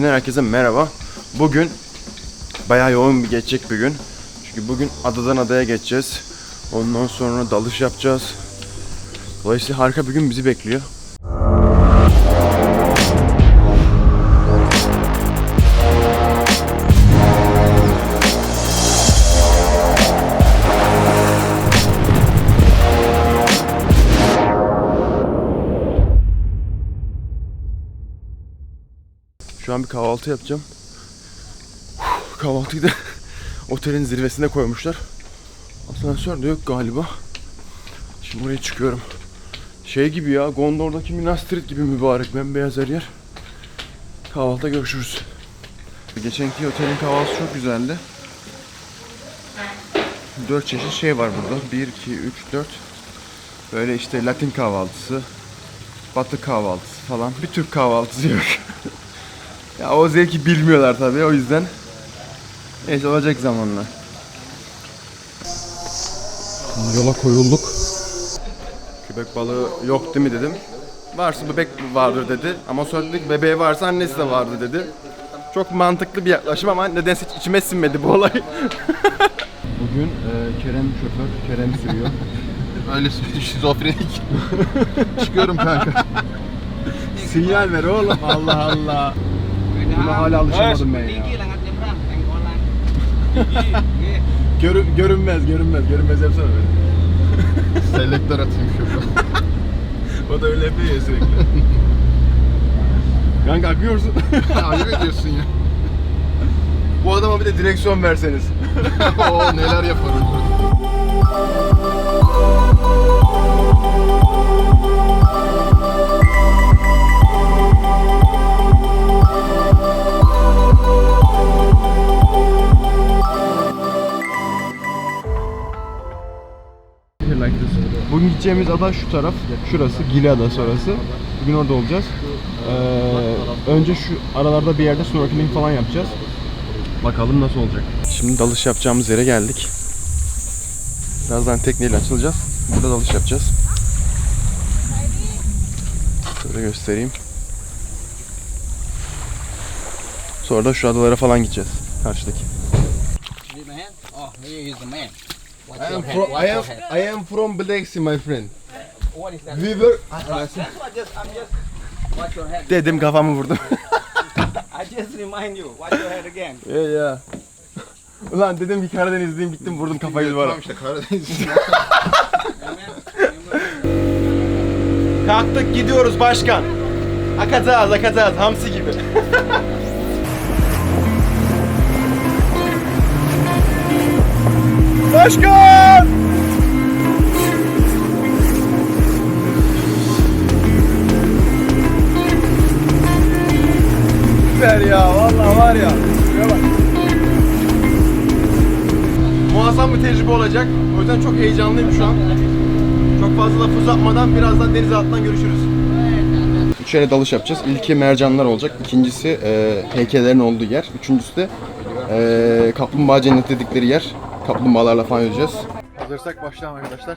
Günden herkese merhaba. Bugün bayağı yoğun bir geçecek bir gün. Çünkü bugün adadan adaya geçeceğiz. Ondan sonra dalış yapacağız. Dolayısıyla harika bir gün bizi bekliyor. Şu an bir kahvaltı yapacağım. Kahvaltıyı da otelin zirvesine koymuşlar. Asansör de yok galiba. Şimdi oraya çıkıyorum. Şey gibi ya, Gondor'daki Minas Tirith gibi mübarek bembeyaz her yer. Kahvaltıda görüşürüz. Geçenki otelin kahvaltısı çok güzeldi. Dört çeşit şey var burada. 1, 2, 3, 4. Böyle işte Latin kahvaltısı, Batı kahvaltısı falan. Bir Türk kahvaltısı yok. Ya o zevki bilmiyorlar tabii o yüzden. Neyse olacak zamanla. Yola koyulduk. Köpek balığı yok değil mi dedim. Varsa bebek vardır dedi. Ama sonra dedik bebeği varsa annesi de vardı dedi. Çok mantıklı bir yaklaşım ama nedense hiç içime sinmedi bu olay. Bugün e, Kerem şoför, Kerem sürüyor. Öyle şizofrenik. Çıkıyorum kanka. Sinyal ver oğlum Allah Allah. Buna hala alışamadım ben ya. Görü, görünmez, görünmez, görünmez yapsana beni. Selektör atayım şurada. O da öyle yapıyor ya sürekli. Kanka akıyorsun. Ayıp ediyorsun ya. Bu adama bir de direksiyon verseniz. Oo neler yaparım. Bugün gideceğimiz ada şu taraf, şurası, Gili Adası orası. Bugün orada olacağız. Ee, önce şu aralarda bir yerde snorkeling falan yapacağız. Bakalım nasıl olacak. Şimdi dalış yapacağımız yere geldik. Birazdan tekneyle açılacağız. Burada dalış yapacağız. Şöyle göstereyim. Sonra da şu adalara falan gideceğiz. Karşıdaki. I am from I am. I am from Black Sea my friend. What is that? We were That's what I just, I'm just, watch your head. dedim kafamı vurdum. I just remind you, watch your head again. Ya ya. Ulan dedim ki Karadenizliyim gittim vurdum kafayı duvara. Tamam işte Karadeniz. Kalktık gidiyoruz başkan. Akacağız akacağız hamsi gibi. Başkan! Süper ya vallahi var ya. Muazzam bir tecrübe olacak. O yüzden çok heyecanlıyım şu an. Çok fazla laf uzatmadan birazdan deniz altından görüşürüz. Şöyle dalış yapacağız. İlki mercanlar olacak. İkincisi e, heykellerin olduğu yer. Üçüncüsü de e, kaplumbağa cenneti dedikleri yer. Kaplumbağalarla falan yüzeceğiz. Hazırsak başlayalım arkadaşlar.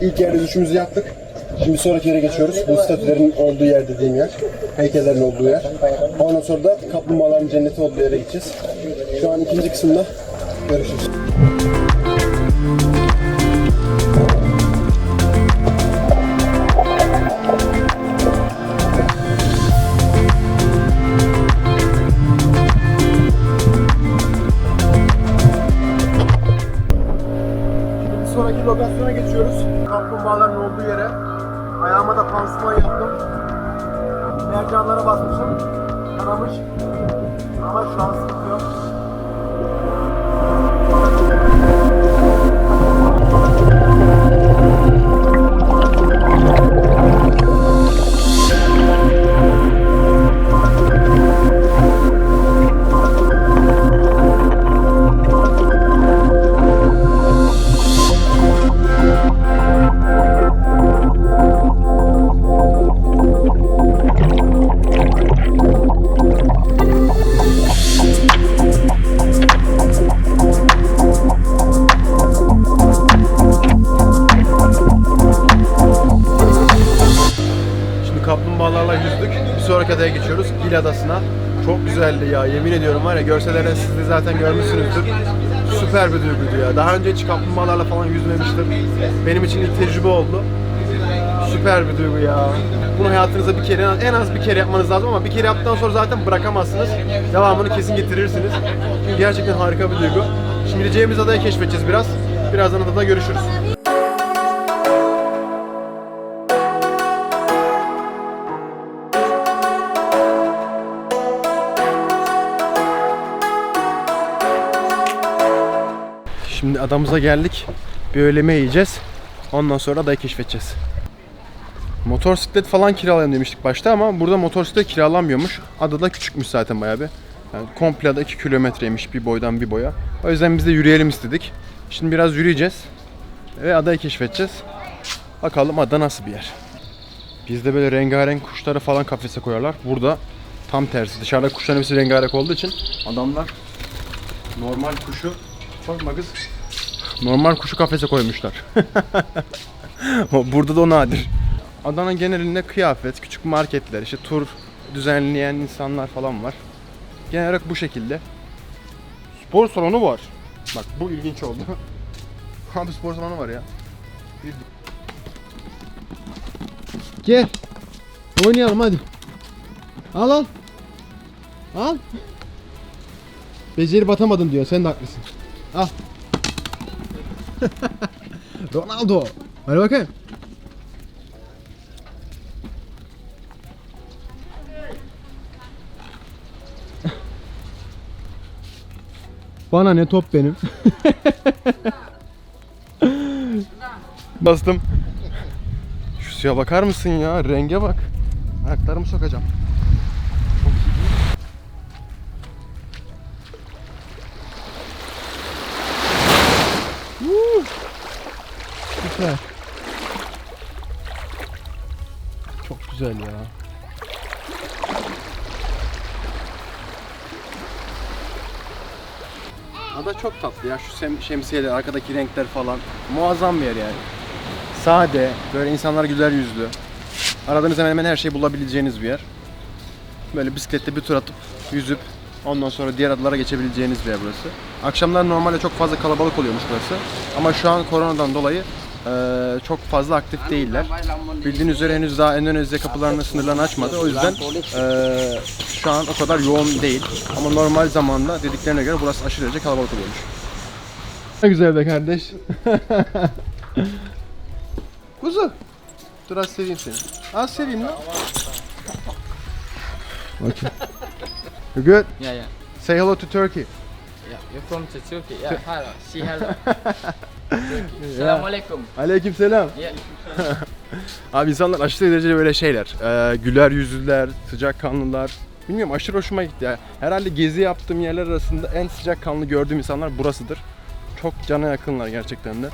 İlk yerde düşümüzü yaptık. Şimdi sonraki yere geçiyoruz. Bu statülerin olduğu yer dediğim yer. Heykellerin olduğu yer. Ondan sonra da kaplumbağaların cenneti olduğu yere gideceğiz. Şu an ikinci kısımda görüşürüz. Ama adasına. Çok güzeldi ya yemin ediyorum var ya görsellerden siz de zaten görmüşsünüzdür. Süper bir duyguydu ya. Daha önce hiç kaplumbağalarla falan yüzmemiştim. Benim için ilk tecrübe oldu. Süper bir duygu ya. Bunu hayatınızda bir kere, en az bir kere yapmanız lazım ama bir kere yaptıktan sonra zaten bırakamazsınız. Devamını kesin getirirsiniz. Çünkü gerçekten harika bir duygu. Şimdi gideceğimiz adayı keşfedeceğiz biraz. Birazdan adada görüşürüz. Şimdi adamıza geldik. Bir öğleme yiyeceğiz. Ondan sonra adayı keşfedeceğiz. Motosiklet falan kiralayalım demiştik başta ama burada motosiklet kiralanmıyormuş. Adada küçükmüş zaten bayağı bir. Yani komple ada 2 kilometreymiş bir boydan bir boya. O yüzden biz de yürüyelim istedik. Şimdi biraz yürüyeceğiz. Ve adayı keşfedeceğiz. Bakalım ada nasıl bir yer. Bizde böyle rengarenk kuşları falan kafese koyarlar. Burada tam tersi. Dışarıda kuşların hepsi rengarenk olduğu için adamlar normal kuşu Korkma kız. Normal kuşu kafese koymuşlar. Burada da o nadir. Adana genelinde kıyafet, küçük marketler, işte tur düzenleyen insanlar falan var. Genel olarak bu şekilde. Spor salonu var. Bak bu ilginç oldu. Abi spor salonu var ya. Gel. Oynayalım hadi. Al al. Al. Beceri batamadın diyor. Sen de haklısın. Al. Ronaldo. Hadi bakayım. Bana ne top benim. Bastım. Şu suya bakar mısın ya? Renge bak. Ayaklarımı sokacağım. Süper. Çok güzel ya. Ada çok tatlı ya. Şu sem- şemsiyeler, arkadaki renkler falan. Muazzam bir yer yani. Sade, böyle insanlar güler yüzlü. Aradığınız hemen hemen her şeyi bulabileceğiniz bir yer. Böyle bisiklette bir tur atıp yüzüp ondan sonra diğer adalara geçebileceğiniz bir yer burası. Akşamlar normalde çok fazla kalabalık oluyormuş burası. Ama şu an koronadan dolayı eee, çok fazla aktif değiller. Bildiğiniz üzere henüz daha Endonezya kapılarını, sınırlarını açmadı. O yüzden eee, şu an o kadar yoğun değil. Ama normal zamanda dediklerine göre burası aşırı derece kalabalık oluyormuş. Ne güzel be kardeş. Kuzu. Dur az seveyim seni. Az seveyim lan. Okay. You good? Yeah, yeah. Say hello to Turkey. Yeah, you're from Turkey. Yeah, hello. See hello. Turkey. Assalamualaikum. Aleyküm selam. Yeah. Abi insanlar aşırı derecede böyle şeyler. Ee, güler yüzlüler, sıcakkanlılar. Bilmiyorum aşırı hoşuma gitti ya. Herhalde gezi yaptığım yerler arasında en sıcakkanlı gördüğüm insanlar burasıdır. Çok cana yakınlar gerçekten de.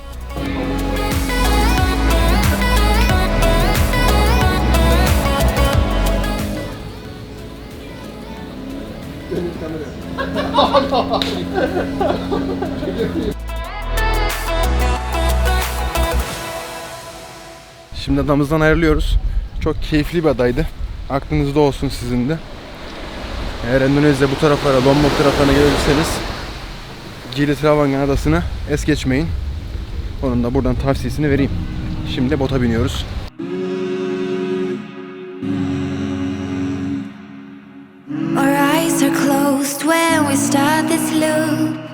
Şimdi adamızdan ayrılıyoruz. Çok keyifli bir adaydı. Aklınızda olsun sizin de. Eğer Endonezya bu taraflara, Lombok taraflarına gelirseniz Gili Travangan adasını es geçmeyin. Onun da buradan tavsiyesini vereyim. Şimdi bota biniyoruz. ghost when we start this loop.